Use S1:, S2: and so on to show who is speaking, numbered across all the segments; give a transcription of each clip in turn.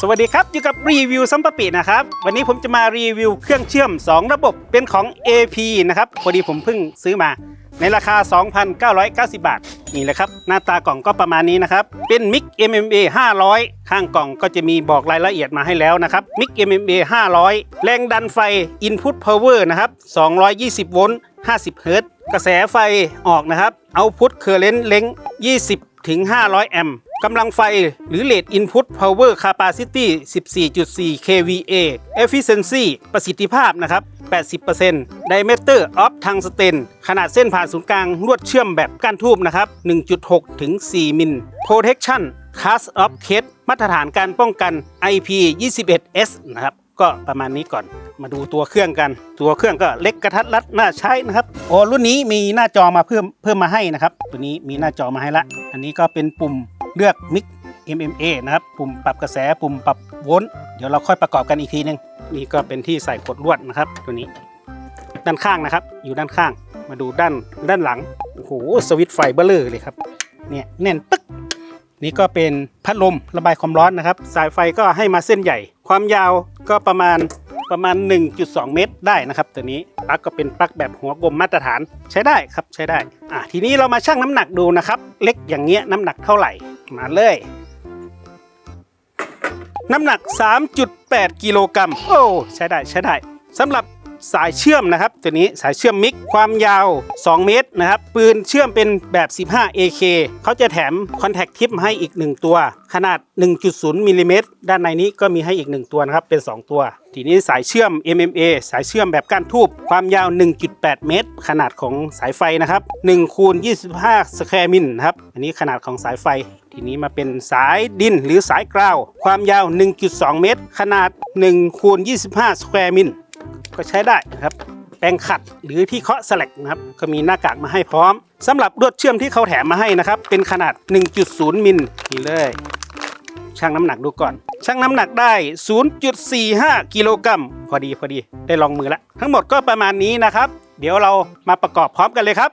S1: สวัสดีครับอยู่กับรีวิวซัมปะปินะครับวันนี้ผมจะมารีวิวเครื่องเชื่อม 2 ระบบเป็นของ AP นะครับพอดีผมเพิ่งซื้อมา ในราคา 2,990 บาท นี่แหละครับ หน้าตากล่องก็ประมาณนี้นะครับ เป็น MIG MMA 500 ข้างกล่องก็จะมีบอกรายละเอียดมาให้แล้วนะครับ MIG MMA 500 แรงดันไฟ Input Power นะครับ 220 โวลต์ 50 เฮิรตซ์กระแสไฟออกนะครับ Output Current เล้ง20 ถึง 500 แอมป์กำลังไฟหรือ Rate Input Power Capacity 14.4 kVA Efficiency ประสิทธิภาพนะครับ 80% Diameter of Tungsten ขนาดเส้นผ่านศูนย์กลางลวดเชื่อมแบบก้านทูบนะครับ 1.6 ถึง 4 มิล Protection Class of Case มาตรฐานการป้องกัน IP 21S นะครับก็ประมาณนี้ก่อนมาดูตัวเครื่องกัน ตัวเครื่องก็เล็กกระทัดรัดน่าใช้นะครับโอ้รุ่นนี้มีหน้าจอมาเพิ่มเพิ่มมาให้นะครับ ตัวนี้มีหน้าจอมาให้ละ อันนี้ก็เป็นปุ่ม เลือกมิก MMA นะครับ ปุ่มปรับกระแส ปุ่มปรับโวลต์ เดี๋ยวเราค่อยประกอบกันอีกทีหนึง นี่ก็เป็นที่ใส่กดลวดนะครับ ตัวนี้ ด้านข้างนะครับ อยู่ด้านข้าง มาดูด้านด้านหลัง โอ้โห สวิตช์ไฟเบลเลอร์เลยครับ เนี่ยแน่นปึ๊ก นี่ก็เป็นพัดลมระบายความร้อนนะครับ สายไฟก็ให้มาเส้นใหญ่ ความยาวก็ประมาณประมาณ 1.2 เมตรได้นะครับ ตัวนี้ปลั๊กก็เป็นปลั๊กแบบหัวกลมมาตรฐานใช้ได้ครับใช้ได้อะทีนี้เรามาชั่งน้ำหนักดูนะครับ เล็กอย่างเงี้ยน้ำหนักเท่าไหร่ มาเลย น้ำหนัก 3.8 กิโลกรัม โอ้ ใช้ได้ ใช้ได้สำหรับ สายเชื่อมนะครับ ตัวนี้สายเชื่อมมิกความยาว 2 เมตรนะครับ ปืนเชื่อมเป็นแบบ 15 AK เขาจะแถมคอนแทคทิปให้อีก 1 ตัว ขนาด 1.0มิลลิเมตรด้านในนี้ก็มีให้อีก 1 ตัวนะครับ เป็น 2 ตัว ทีนี้สายเชื่อม MMA สายเชื่อมแบบก้านทูบความยาว 1.8 เมตร ขนาดของสายไฟนะครับ1คูณ25สแควร์มิลนะครับอันนี้ขนาดของสายไฟทีนี้มาเป็นสายดินหรือสายกราว ความยาว 1.2 เมตร ขนาด1คูณ25สแควร์มิล ก็ใช้ได้นะครับ แปรงขัดหรือที่เคาะสลักนะครับ ก็มีหน้ากากมาให้พร้อมสำหรับลวดเชื่อมที่เขาแถมมาให้นะครับ เป็นขนาด 1.0 มิลนี่เลยชั่งน้ำหนักดูก่อน ชั่งน้ำหนักได้ 0.45 กิโลกรัมพอดีพอดี ได้ลองมือแล้วทั้งหมดก็ประมาณนี้นะครับ เดี๋ยวเรามาประกอบพร้อมกันเลยครับ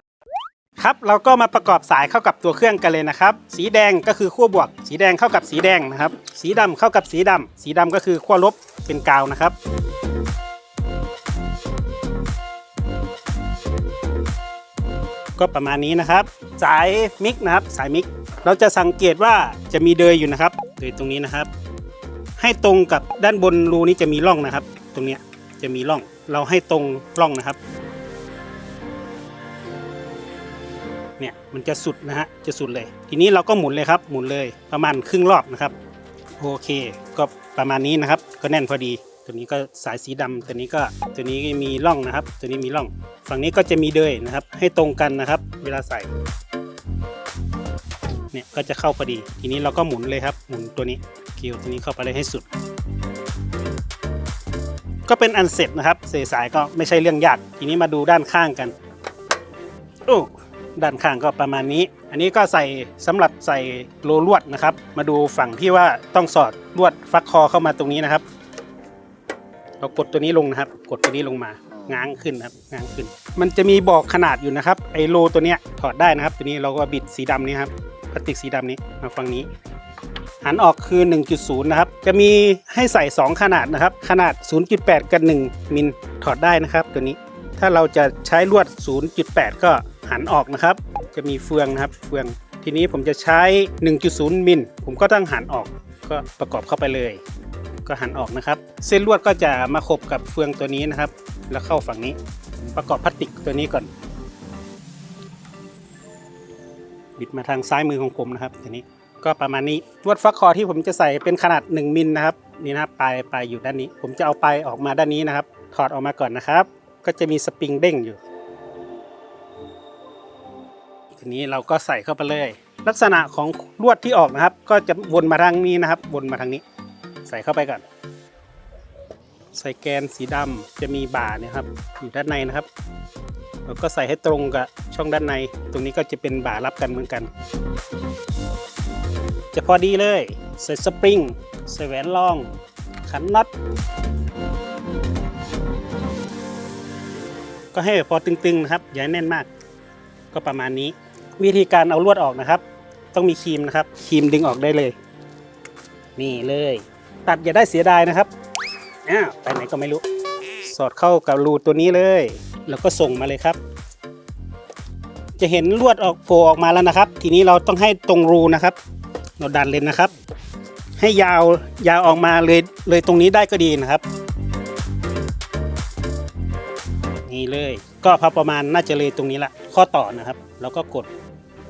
S1: ครับ เราก็มาประกอบสายเข้ากับตัวเครื่องกันเลยนะครับ สีแดงก็คือขั้วบวก สีแดงเข้ากับสีแดงนะครับ สีดำเข้ากับสีดำสีดำก็คือขั้วลบเป็นกาวนะครับ ก็ประมาณนี้นะครับ สายมิกนะครับสายมิก เราจะสังเกตว่าจะมีเดยอยู่นะครับเดยตรงนี้นะครับ ให้ตรงกับด้านบนรูนี้จะมีร่องนะครับ ตรงเนี้ยจะมีร่อง เราให้ตรงร่องนะครับ เนี่ยมันจะสุดนะฮะจะสุดเลย ทีนี้เราก็หมุนเลยครับ หมุนเลยประมาณครึ่งรอบนะครับ โอเค ก็ประมาณนี้นะครับ ก็แน่นพอดี ตัวนี้ก็สายสีดำตัวนี้ก็ตัวนี้มีร่องนะครับ ตัวนี้มีร่อง ฝั่งนี้ก็จะมีเดยนะครับ ให้ตรงกันนะครับ เวลาใส่เนี่ยก็จะเข้าพอดี ทีนี้เราก็หมุนเลยครับ หมุนตัวนี้เกี่ยวตัวนี้เข้าไปเลยให้สุด ก็เป็นอันเสร็จนะครับเสสายก็ไม่ใช่เรื่องยาก ทีนี้มาดูด้านข้างกันโอ้ด้านข้างก็ประมาณนี้ อันนี้ก็ใส่สำหรับใส่โลลวดนะครับ มาดูฝั่งที่ว่าต้องสอดลวดฟักคอเข้ามาตรงนี้นะครับ เรากดตัวนี้ลงนะครับ กดตัวนี้ลงมาง้างขึ้นนะครับง้างขึ้น มันจะมีบอกขนาดอยู่นะครับไอโลตัวเนี้ยถอดได้นะครับ ตัวนี้เราก็บิดสีดำนี้ครับพลาสติกสีดำนี้มาฝั่งนี้หันออกคือ 1.0 นะครับ จะมีให้ใส่ 2 ขนาดนะครับ ขนาด 0.8 กับ 1 มิลถอดได้นะครับ ตัวนี้ ถ้าเราจะใช้ลวด 0.8 ก็หันออกนะครับ จะมีเฟืองนะครับ เฟือง ทีนี้ผมจะใช้ 1.0 มิล ผมก็ต้องหันออก ก็ประกอบเข้าไปเลย ก็หันออกนะครับ เส้นลวดก็จะมาขบกับเฟืองตัวนี้นะครับ แล้วเข้าฝั่งนี้ ประกอบพลาสติกตัวนี้ก่อน บิดมาทางซ้ายมือของผมนะครับทีนี้ก็ประมาณนี้ลวดฟักคอที่ผมจะใส่เป็นขนาด 1มิลนะครับนี่นะปลายปลายอยู่ด้านนี้ ผมจะเอาปลายออกมาด้านนี้นะครับ ถอดออกมาก่อนนะครับ ก็จะมีสปริงเด้งอยู่ทีนี้เราก็ใส่เข้าไปเลย ลักษณะของลวดที่ออกนะครับ ก็จะวนมาทางนี้นะครับ วนมาทางนี้ ใส่เข้าไปก่อน ใส่แกนสีดำจะมีบ่าเนี่ยครับอยู่ด้านในนะครับเราก็ใส่ให้ตรงกับช่องด้านใน ตรงนี้ก็จะเป็นบ่ารับกันเหมือนกัน จะพอดีเลย ใส่สปริง ใส่แหวนรอง ขันน็อต ก็ให้พอตึงๆนะครับ อย่าแน่นมาก ก็ประมาณนี้ วิธีการเอาลวดออกนะครับ ต้องมีครีมนะครับ ครีมดึงออกได้เลย นี่เลย ตัดอย่าได้เสียดายนะครับอ้าวไปไหนก็ไม่รู้ สอดเข้ากับรูตัวนี้เลย แล้วก็ส่งมาเลยครับ จะเห็นลวดออกโผล่ออกมาแล้วนะครับ ทีนี้เราต้องให้ตรงรูนะครับ เราดันเลยนะครับ ให้ยาวยาวออกมาเลยเลยตรงนี้ได้ก็ดีนะครับ นี่เลย ก็พอประมาณน่าจะเลยตรงนี้ละข้อต่อนะครับ แล้วก็กด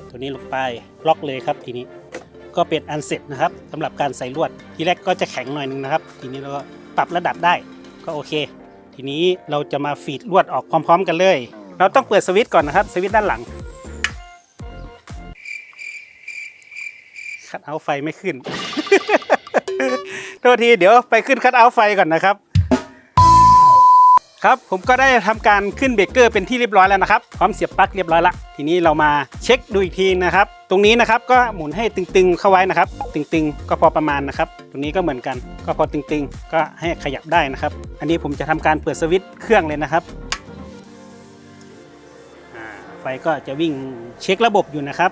S1: ตัวนี้ลงไปล็อกเลยครับทีนี้ ก็เป็นอันเสร็จนะครับสำหรับการใส่ลวดทีแรกก็จะแข็งหน่อยนึงนะครับ ทีนี้เราก็ปรับระดับได้ก็โอเค ทีนี้เราจะมาฟีดลวดออกพร้อม ๆ กันเลย เราต้องเปิดสวิตช์ก่อนนะครับสวิตช์ด้านหลังคัดเอาไฟไม่ขึ้นโทษทีเดี๋ยวไปขึ้นคัดเอาไฟก่อนนะครับ ครับผมก็ได้ทำการขึ้นเบรกเกอร์เป็นที่เรียบร้อยแล้วนะครับ พร้อมเสียบปลั๊กเรียบร้อยละทีนี้เรามาเช็คดูอีกทีนะครับ ตรงนี้นะครับก็หมุนให้ตึงๆเข้าไว้นะครับ ตึงๆ ก็พอประมาณนะครับ ตรงนี้ก็เหมือนกัน ก็พอตึงๆ ก็ให้ขยับได้นะครับ อันนี้ผมจะทำการเปิดสวิตช์เครื่องเลยนะครับไฟก็จะวิ่งเช็คระบบอยู่นะครับ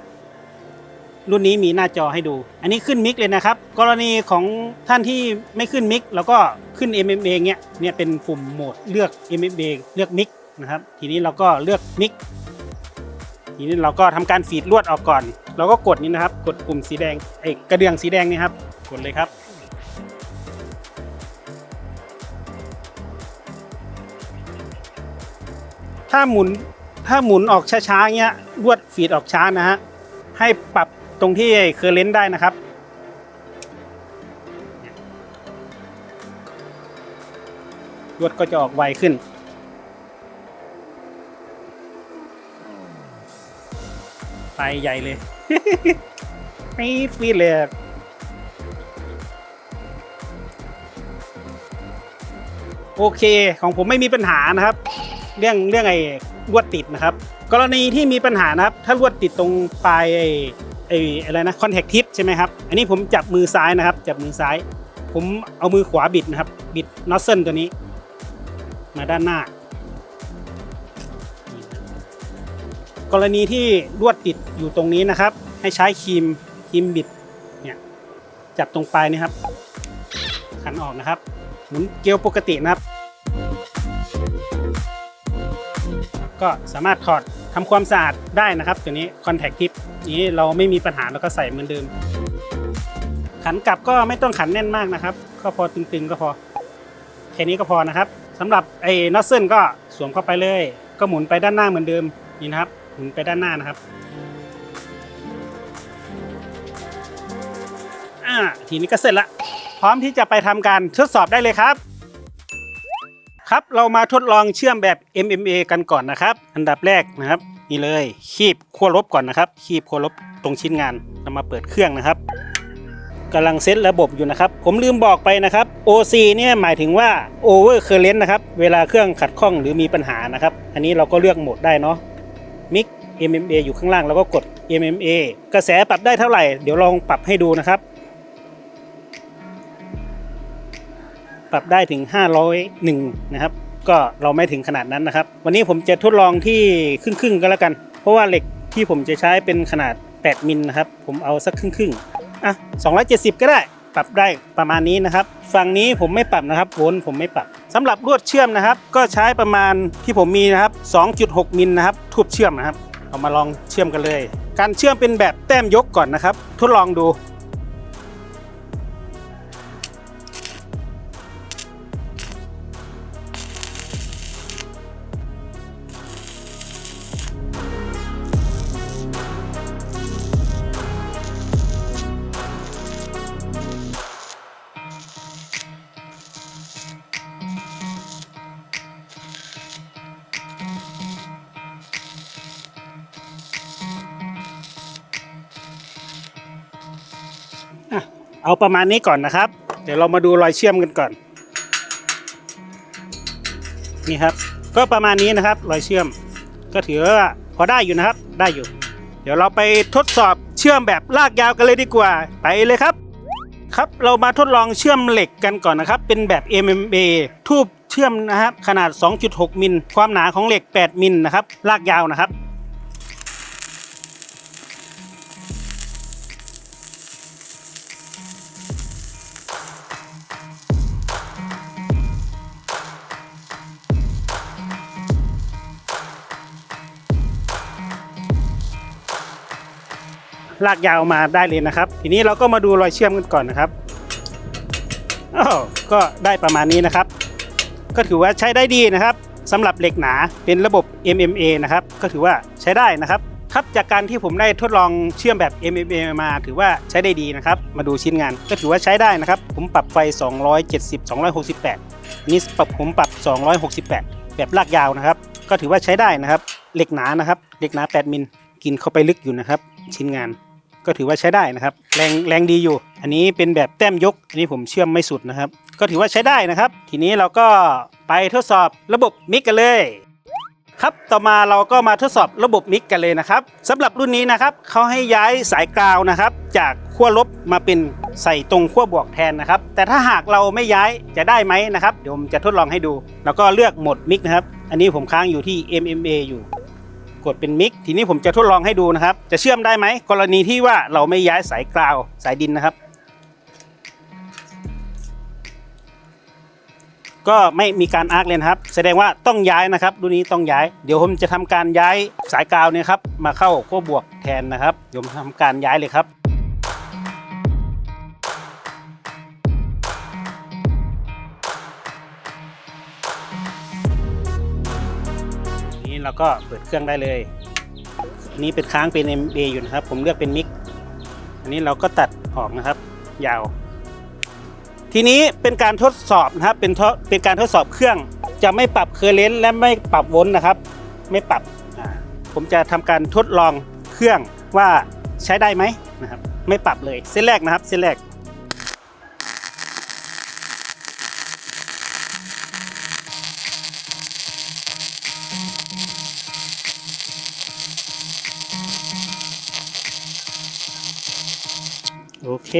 S1: รุ่นนี้มีหน้าจอให้ดู อันนี้ขึ้นมิกเลยนะครับ กรณีของท่านที่ไม่ขึ้นมิกแล้วก็ขึ้น MMA เงี้ยเนี่ยเป็นปุ่มโหมดเลือก MMA เลือกมิกนะครับทีนี้เราก็เลือกมิกทีนี้เราก็ทำการฟีดลวดออกก่อน เราก็กดนี้นะครับ กดปุ่มสีแดงไอ้กระเดื่องสีแดงนี่ครับ กดเลยครับ ถ้าหมุนถ้าหมุนออกช้าๆเงี้ยลวดฟีดออกช้านะฮะให้ปรับ ตรงที่เคอร์เลนต์ได้นะครับลวดก็จะออกไวขึ้น ไปใหญ่เลยไม่ฟีดเลยอะโอเคของผมไม่มีปัญหานะครับ เรื่องเรื่องไอ้ลวดติดนะครับ กรณีที่มีปัญหานะครับ ถ้าลวดติดตรงปลาย ไอ้ไอ้อะไรนะคอนแทคทิปใช่ไหมครับ อันนี้ผมจับมือซ้ายนะครับ จับมือซ้าย ผมเอามือขวาบิดนะครับ บิดน็อตเซิลตัวนี้ มาด้านหน้า กรณีที่ลวดติดอยู่ตรงนี้นะครับ ให้ใช้ครีมครีมบิดเนี่ยจับตรงปลายนี่ครับ ขันออกนะครับ หมุนเกลียวปกตินะครับ ก็สามารถถอด ทำความสะอาดได้นะครับ ตัวนี้ Contact Tip นี้เราไม่มีปัญหาเราก็ใส่เหมือนเดิม ขันกลับก็ไม่ต้องขันแน่นมากนะครับ ก็พอตึงๆก็พอแค่นี้ก็พอนะครับสำหรับไอ้น็อตเซิลก็สวมเข้าไปเลย ก็หมุนไปด้านหน้าเหมือนเดิมนี่นะครับหมุนไปด้านหน้านะครับอ่าทีนี้ก็เสร็จละพร้อมที่จะไปทำการทดสอบได้เลยครับ ครับเรามาทดลองเชื่อมแบบ MMA กันก่อนนะครับ อันดับแรกนะครับนี่เลยคีบขั้วลบก่อนนะครับคีบขั้วลบตรงชิ้นงานเรามาเปิดเครื่องนะครับกำลังเซตระบบอยู่นะครับ ผมลืมบอกไปนะครับ OC เนี่ยหมายถึงว่า Over Current นะครับ เวลาเครื่องขัดข้องหรือมีปัญหานะครับ อันนี้เราก็เลือกโหมดได้เนาะมิก MMA อยู่ข้างล่างเราก็กด MMA กระแสปรับได้เท่าไหร่ เดี๋ยวลองปรับให้ดูนะครับ ปรับได้ถึง 501 นะครับ ก็เราไม่ถึงขนาดนั้นนะครับ วันนี้ผมจะทดลองที่ครึ่งๆก็แล้วกัน เพราะว่าเหล็กที่ผมจะใช้เป็นขนาด 8 มิลนะครับ ผมเอาสักครึ่งๆอะ270 ก็ได้ปรับได้ประมาณนี้นะครับ ฝั่งนี้ผมไม่ปรับนะครับโวลผมไม่ปรับสำหรับลวดเชื่อมนะครับ ก็ใช้ประมาณที่ผมมีนะครับ 2.6 มิลนะครับทูบเชื่อมนะครับ เอามาลองเชื่อมกันเลย การเชื่อมเป็นแบบแต้มยกก่อนนะครับ ทดลองดู เอาประมาณนี้ก่อนนะครับ เดี๋ยวเรามาดูรอยเชื่อมกันก่อน นี่ครับ ก็ประมาณนี้นะครับ รอยเชื่อม ก็ถือว่าพอได้อยู่นะครับ ได้อยู่ เดี๋ยวเราไปทดสอบเชื่อมแบบลากยาวกันเลยดีกว่า ไปเลยครับ ครับ เรามาทดลองเชื่อมเหล็กกันก่อนนะครับ เป็นแบบ MMA ทูบเชื่อมนะครับ ขนาด 2.6 มิล ความหนาของเหล็ก 8 มิลนะครับ ลากยาวนะครับ ลากยาวมาได้เลยนะครับ ทีนี้เราก็มาดูรอยเชื่อมกันก่อนนะครับอ้าวก็ได้ประมาณนี้นะครับ ก็ถือว่าใช้ได้ดีนะครับสำหรับเหล็กหนาเป็นระบบ MMA นะครับ ก็ถือว่าใช้ได้นะครับครับจากการที่ผมได้ทดลองเชื่อมแบบ MMA มา ถือว่าใช้ได้ดีนะครับ มาดูชิ้นงาน ก็ถือว่าใช้ได้นะครับ ผมปรับไฟ 270 268อันนี้ปรับผมปรับ 268 แบบลากยาวนะครับ ก็ถือว่าใช้ได้นะครับ เหล็กหนานะครับ เหล็กหนา 8 มิล กินเข้าไปลึกอยู่นะครับ ชิ้นงาน ก็ถือว่าใช้ได้นะครับ แรงแรงดีอยู่ อันนี้เป็นแบบแต้มยก อันนี้ผมเชื่อมไม่สุดนะครับ ก็ถือว่าใช้ได้นะครับ ทีนี้เราก็ไปทดสอบระบบมิกกันเลยครับ ต่อมาเราก็มาทดสอบระบบมิกกันเลยนะครับสำหรับรุ่นนี้นะครับเขาให้ย้ายสายกราวนะครับ จากขั้วลบมาเป็นใส่ตรงขั้วบวกแทนนะครับ แต่ถ้าหากเราไม่ย้ายจะได้ไหมนะครับ เดี๋ยวผมจะทดลองให้ดู แล้วก็เลือกโหมดมิกนะครับ อันนี้ผมค้างอยู่ที่ MMA อยู่ กดเป็นมิกทีนี้ผมจะทดลองให้ดูนะครับ จะเชื่อมได้ไหมกรณีที่ว่าเราไม่ย้ายสายกราวสายดินนะครับ ก็ไม่มีการอาร์คเลยนะครับ แสดงว่าต้องย้ายนะครับรุ่นนี้ต้องย้าย เดี๋ยวผมจะทำการย้ายสายกาวเนี่ยครับมาเข้าขั้วบวกแทนนะครับเดี๋ยวมาทำการย้ายเลยครับ นี้เราก็เปิดเครื่องได้เลย อันนี้เป็นค้างเป็น MA อยู่นะครับ ผมเลือกเป็นมิก อันนี้เราก็ตัดออกนะครับ ยาว ทีนี้เป็นการทดสอบนะครับ เป็นเป็นการทดสอบเครื่อง จะไม่ปรับเคอร์เรนต์และไม่ปรับวลต์นะครับ ไม่ปรับ ผมจะทำการทดลองเครื่องว่าใช้ได้ไหมนะครับ ไม่ปรับเลย เส้นแรกนะครับ เส้นแรก เค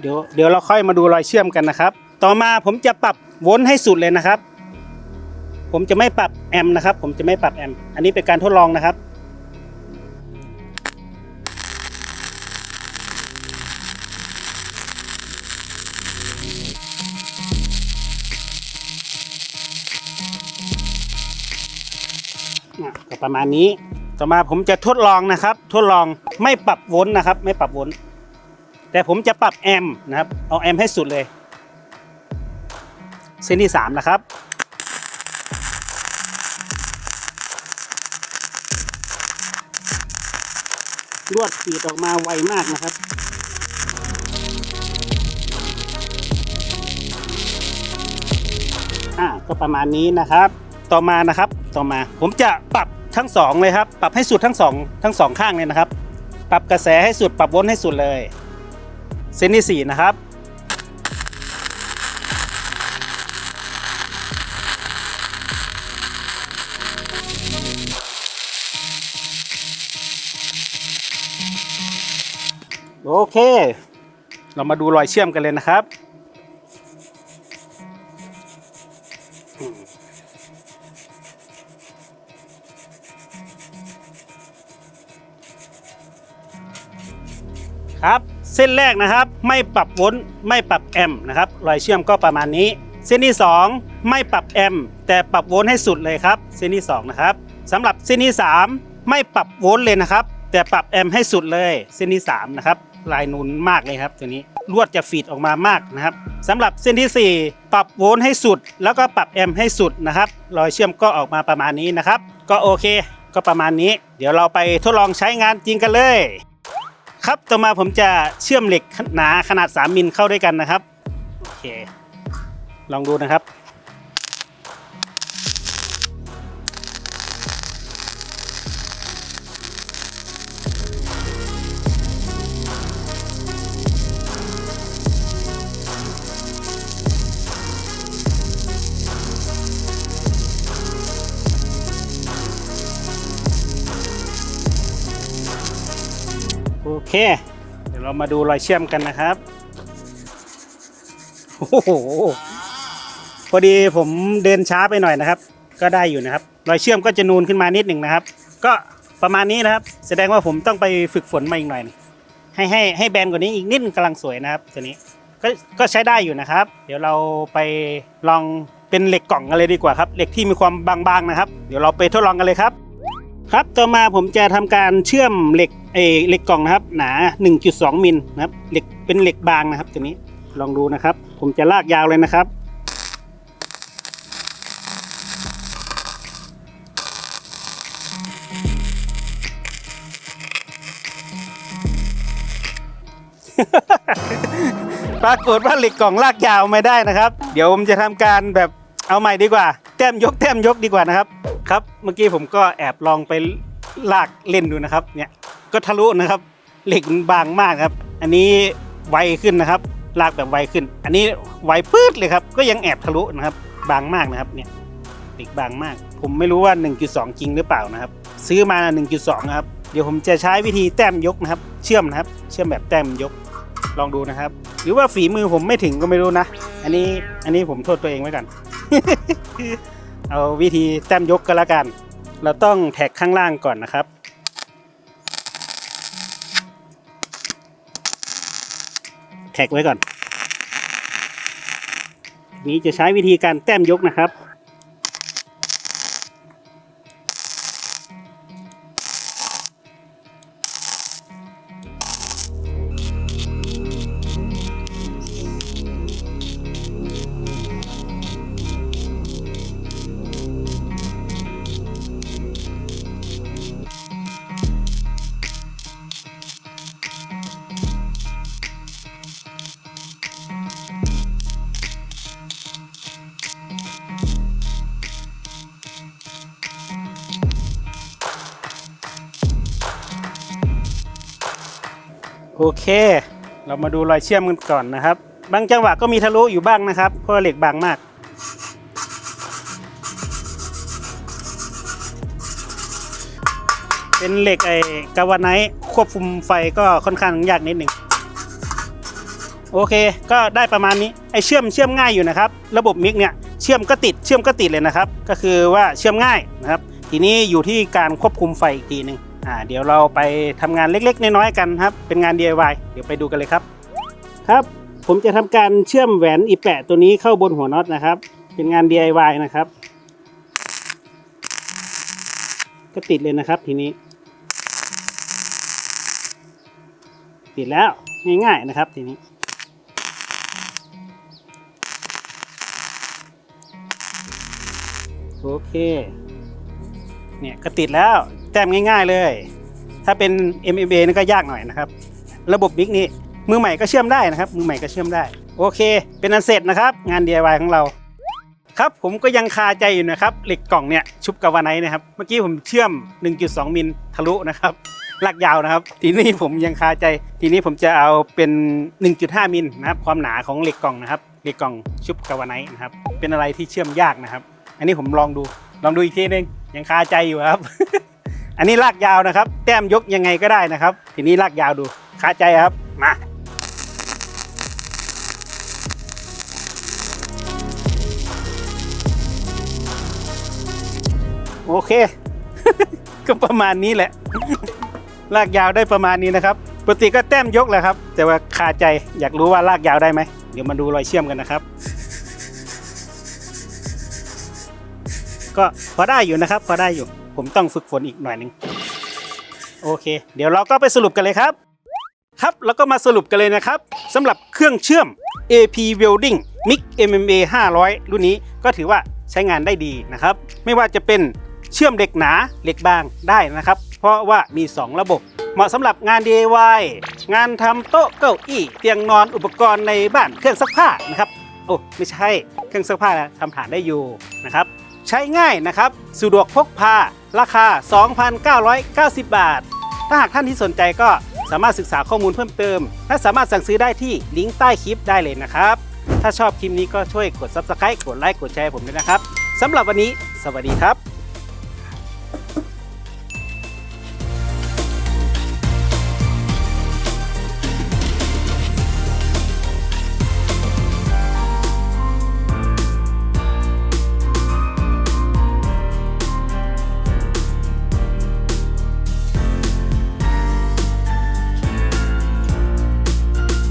S1: เดี๋ยวเดี๋ยวเราค่อยมาดูรอยเชื่อมกันนะครับ ต่อมาผมจะปรับวลต์ให้สุดเลยนะครับ ผมจะไม่ปรับแอมนะครับ ผมจะไม่ปรับแอมอันนี้เป็นการทดลองนะครับอะก็ประมาณนี้ ต่อมาผมจะทดลองนะครับ ทดลองไม่ปรับวลต์นะครับ ไม่ปรับวลต์ แต่ผมจะปรับแอมนะครับ เอาแอมให้สุดเลย เส้นที่ 3 นะครับ ลวดฟีดออกมาไวมากนะครับอ่าก็ประมาณนี้นะครับ ต่อมานะครับ ต่อมาผมจะปรับทั้งสองเลยครับ ปรับให้สุดทั้งสองทั้งสองข้างเลยนะครับ ปรับกระแสให้สุด ปรับวลต์ให้สุดเลย เส้นที่ 4 นะครับ โอเค เรามาดูรอยเชื่อมกันเลยนะครับครับ เส้นแรกนะครับ ไม่ปรับวลต์ไม่ปรับแอมนะครับรอยเชื่อมก็ประมาณนี้ เส้นที่ 2 ไม่ปรับแอมแต่ปรับวลต์ให้สุดเลยครับ เส้นที่ 2 นะครับสำหรับเส้นที่ 3 ไม่ปรับวลต์เลยนะครับ แต่ปรับแอมให้สุดเลย เส้นที่ 3 นะครับลายนูนมากเลยครับตัวนี้ลวดจะฟีดออกมามากนะครับสำหรับเส้นที่ 4 ปรับโวลต์ให้สุด แล้วก็ปรับแอมให้สุดนะครับรอยเชื่อมก็ออกมาประมาณนี้นะครับ ก็โอเค ก็ประมาณนี้ เดี๋ยวเราไปทดลองใช้งานจริงกันเลย ครับต่อมาผมจะเชื่อมเหล็กหนาขนาด 3 มิลเข้าด้วยกันนะครับ โอเค ลองดูนะครับ เค เดี๋ยวเรามาดูรอยเชื่อมกันนะครับโอ้โหพอดีผมเดินช้าไปหน่อยนะครับ ก็ได้อยู่นะครับ รอยเชื่อมก็จะนูนขึ้นมานิดหนึ่งนะครับ ก็ประมาณนี้นะครับ แสดงว่าผมต้องไปฝึกฝนมาอีกหน่อยให้ให้ให้แบนกว่านี้อีกนิดนึงกำลังสวยนะครับ ตัวนี้ก็ก็ใช้ได้อยู่นะครับ เดี๋ยวเราไปลองเป็นเหล็กกล่องกันเลยดีกว่าครับ เหล็กที่มีความบางๆนะครับ เดี๋ยวเราไปทดลองกันเลยครับ ครับต่อมาผมจะทำการเชื่อมเหล็ก เอเหล็กกล่องนะครับ หนา 1.2 มิลนะครับเหล็กเป็นเหล็กบางนะครับตัวนี้ลองดูนะครับ ผมจะลากยาวเลยนะครับ ปรากฏว่าเหล็กกล่องลากยาวไม่ได้นะครับ เดี๋ยวผมจะทำการแบบเอาใหม่ดีกว่า แต้มยกแต้มยกดีกว่านะครับ ครับ เมื่อกี้ผมก็แอบลองไปลากเล่นดูนะครับเนี่ย ก็ทะลุนะครับ เหล็กมันบางมากครับ อันนี้ไวขึ้นนะครับ ลากแบบไวขึ้น อันนี้ไวปื๊ดเลยครับ ก็ยังแอบทะลุนะครับ บางมากนะครับเนี่ยเหล็กบางมาก ผมไม่รู้ว่า 1.2 จริงหรือเปล่านะครับ ซื้อมา 1.2 นะครับ เดี๋ยวผมจะใช้วิธีแต้มยกนะครับ เชื่อมนะครับ เชื่อมแบบแต้มยก ลองดูนะครับ หรือว่าฝีมือผมไม่ถึงก็ไม่รู้นะ อันนี้ อันนี้ผมโทษตัวเองไว้ก่อน เอาวิธีแต้มยกก็แล้วกัน เราต้องแท็กข้างล่างก่อนนะครับ แท็กไว้ก่อน นี้จะใช้วิธีการแต้มยกนะครับ โอเค เรามาดูรอยเชื่อมกันก่อนนะครับ บางจังหวะก็มีทะลุอยู่บ้างนะครับ เพราะว่าเหล็กบางมาก เป็นเหล็กไอ้กาวาไนท์ควบคุมไฟก็ค่อนข้างยากนิดหนึ่งโอเค ก็ได้ประมาณนี้ไอ้เชื่อมเชื่อมง่ายอยู่นะครับ ระบบมิกเนี่ยเชื่อมก็ติดเชื่อมก็ติดเลยนะครับ ก็คือว่าเชื่อมง่ายนะครับ ทีนี้อยู่ที่การควบคุมไฟอีกทีหนึ่ง อ่าเดี๋ยวเราไปทำงานเล็กๆ น้อยๆกันครับ เป็นงาน DIY เดี๋ยวไปดูกันเลยครับ ครับ ผมจะทำการเชื่อมแหวนอีแปะตัวนี้เข้าบนหัวน็อตนะครับ เป็นงาน DIY นะครับ ก็ติดเลยนะครับทีนี้ ติดแล้วง่ายๆนะครับทีนี้โอเค เนี่ยก็ติดแล้ว แต้มง่าย ๆเลย ถ้าเป็น MMA นี่ก็ยากหน่อยนะครับ ระบบบิ๊กนี่มือใหม่ก็เชื่อมได้นะครับ มือใหม่ก็เชื่อมได้ โอเค เป็นอันเสร็จนะครับ งาน DIY ของเรา ครับผมก็ยังคาใจอยู่นะครับ เหล็กกล่องเนี่ยชุบกาวาไนท์นะครับ เมื่อกี้ผมเชื่อม 1.2 มิลทะลุนะครับลากยาวนะครับ ทีนี้ผมยังคาใจ ทีนี้ผมจะเอาเป็น 1.5 มิลนะครับ ความหนาของเหล็กกล่องนะครับเหล็กกล่องชุบกาวาไนท์นะครับ เป็นอะไรที่เชื่อมยากนะครับ อันนี้ผมลองดู ลองดูอีกทีนึงยังคาใจอยู่ครับ อันนี้ลากยาวนะครับ แต้มยกยังไงก็ได้นะครับ ทีนี้ลากยาวดูคาใจครับ มาโอเค ก็ประมาณนี้แหละ ลากยาวได้ประมาณนี้นะครับปกติก็แต้มยกแหละครับ แต่ว่าคาใจอยากรู้ว่าลากยาวได้ไหมเดี๋ยวมาดูรอยเชื่อมกันนะครับ ก็พอได้อยู่นะครับ พอได้อยู่ ผมต้องฝึกฝนอีกหน่อยหนึงโอเค เดี๋ยวเราก็ไปสรุปกันเลยครับ ครับแล้วก็มาสรุปกันเลยนะครับสำหรับเครื่องเชื่อม AP Welding MIG MMA 500 รุ่นนี้ก็ถือว่าใช้งานได้ดีนะครับ ไม่ว่าจะเป็นเชื่อมเหล็กหนาเหล็กบางได้นะครับ เพราะว่ามี 2 ระบบ เหมาะสำหรับงาน DIY งานทำโต๊ะเก้าอี้เตียงนอนอุปกรณ์ในบ้านเครื่องซักผ้านะครับ โอ้ไม่ใช่เครื่องซักผ้าทำผ่านได้อยู่นะครับ ใช้ง่ายนะครับ สะดวกพกพา ราคา 2,990 บาท ถ้าหากท่านที่สนใจก็สามารถศึกษาข้อมูลเพิ่มเติม และสามารถสั่งซื้อได้ที่ลิงก์ใต้คลิปได้เลยนะครับ ถ้าชอบคลิปนี้ก็ช่วยกด Subscribe กดไลค์กดแชร์ผมด้วยนะครับสำหรับวันนี้ สวัสดีครับ